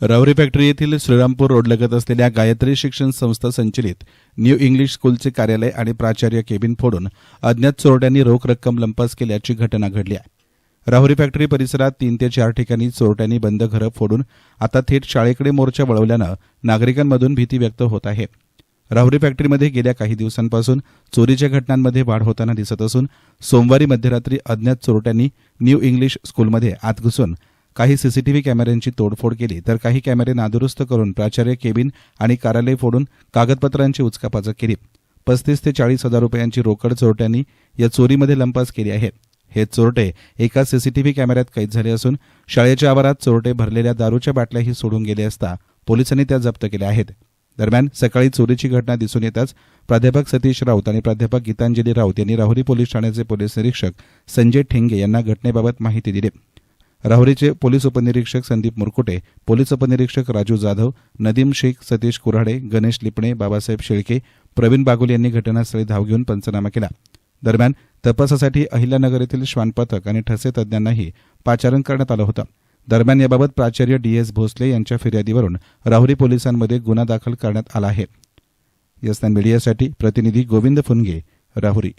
Rahuri factory येथील श्रीरामपूर रोडलगत असलेल्या गायत्री शिक्षण संस्था संचलित न्यू इंग्लिश स्कूलचे कार्यालय आणि प्राचार्य केबिन फोडून अज्ञात चोरट्यांनी रोख रक्कम लंपास केल्याची घटना घडली आहे. राहुरी फॅक्टरी परिसरात तीन ते चार ठिकाणी चोरट्यांनी बंद घरं फोडून आता थेट शाळेकडे मोर्चा वळवल्यानं नागरिकांमधून भीती व्यक्त होत आहे. राहुरी फॅक्टरीमध्ये गेल्या काही दिवसांपासून चोरीच्या घटनांमध्ये वाढ होताना दिसत असून सोमवारी मध्यरात्री अज्ञात चोरट्यांनी न्यू इंग्लिश स्कूलमध्ये आत घुसून काही सीसीटीव्ही कॅमेऱ्यांची तोडफोड केली तर काही कॅमेरे नादुरुस्त करून प्राचार्य केबिन आणि कार्यालय फोडून कागदपत्रांची उचकापाचक केली. पस्तीस ते चाळीस हजार रुपयांची रोकड चोरट्यांनी या चोरीमध्ये लंपास केली आहे. हे चोरटे एका सीसीटीव्ही कॅमेऱ्यात कैद झाले असून शाळेच्या आवारात चोरटे भरलेल्या दारूच्या बाटल्याही सोडून गेले असता पोलिसांनी त्या जप्त केल्या आहेत. दरम्यान सकाळी चोरीची घटना दिसून येताच प्राध्यापक सतीश राऊत आणि प्राध्यापक गीतांजली राऊत यांनी राहुरी पोलीस ठाण्याचे पोलीस निरीक्षक संजय ठेंगे यांना घटनेबाबत माहिती दिली. राहुरीचे पोलीस उपनिरीक्षक संदीप मुरकुटे पोलीस उपनिरीक्षक राजू जाधव नदीम शेख सतीश कुऱ्हाडे गणेश लिपणे बाबासाहेब शेळके प्रवीण बागुल यांनी घटनास्थळी धाव घेऊन पंचनामा केला. दरम्यान तपासासाठी अहिल्यानगर येथील श्वान पथक आणि ठसे तज्ज्ञांनाही पाचारण करण्यात आलं होतं. दरम्यान याबाबत प्राचार्य डी एस भोसले यांच्या फिर्यादीवरून राहुरी पोलिसांमध्ये गुन्हा दाखल करण्यात आला आहे. यस्तान मीडियासाठी प्रतिनिधी गोविंद फुनगे राहुरी.